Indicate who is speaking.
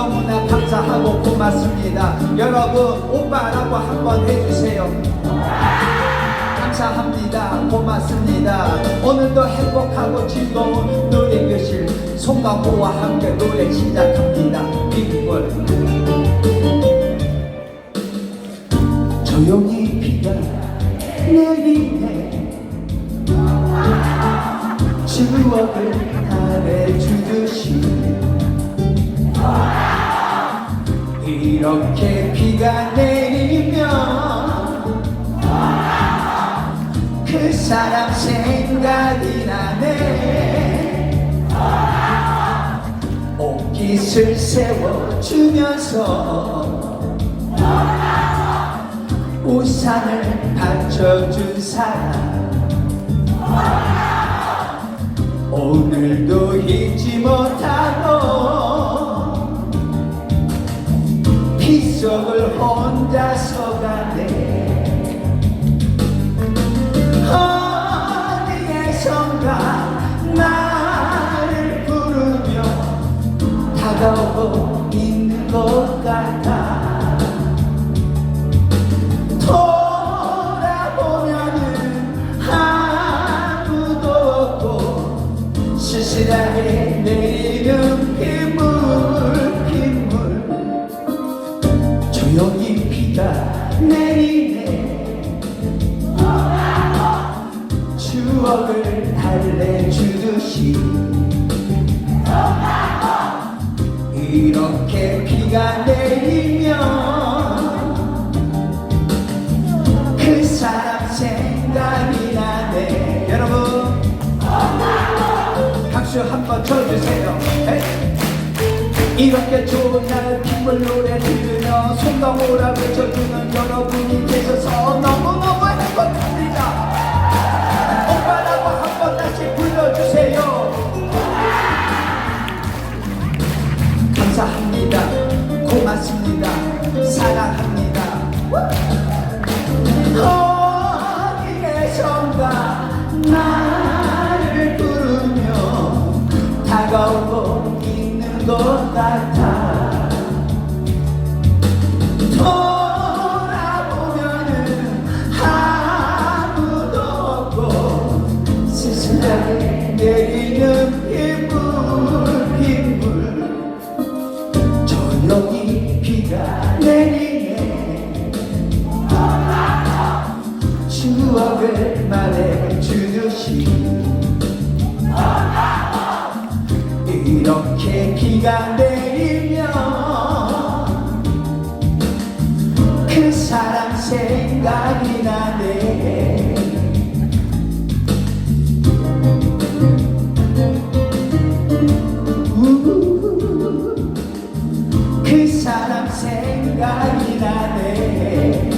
Speaker 1: 너무나 감사하고 고맙습니다. 여러분 오빠라고 한번 해주세요. 감사합니다. 고맙습니다. 오늘도 행복하고 즐거운 노래 교실 송강호와 함께 노래 시작합니다. 빅볼. 조용히 비가 내리네 추억을 달래주듯이 이렇게 비가 내리면 그 사람 생각이 나네. 옷깃을 세워주면서 우산을 받쳐준 사람. 오늘도 잊지 못 혼자서 가네 어디에선가 나를 부르며 다가오고 있는 것 같아. 돌아보면은 아무도 없고 쓸쓸하게 조용히 비가 내리네 추억을 달래주듯이 이렇게 비가 내리면 그 사람 생각이 나네. 여러분 박수 한번 쳐주세요. 에이. 이렇게 좋은 날 빗물 노래 들 으며 송강호라 외쳐주는 여러분이 계셔서 너무너무 행복합니다. 오빠라고 한 번 다시 불러주세요. 감사합니다. 고맙습니다. 사랑합니다. 어디에선가? 나를 부르며 다가오고 있는 것 같아 돌아보면은 아무도 없고 쓸쓸하게 내리는 빗물 빗물 조용히 비가 내리네 이렇게 비가 내 생각이 나네. 그 사람 생각이 나네.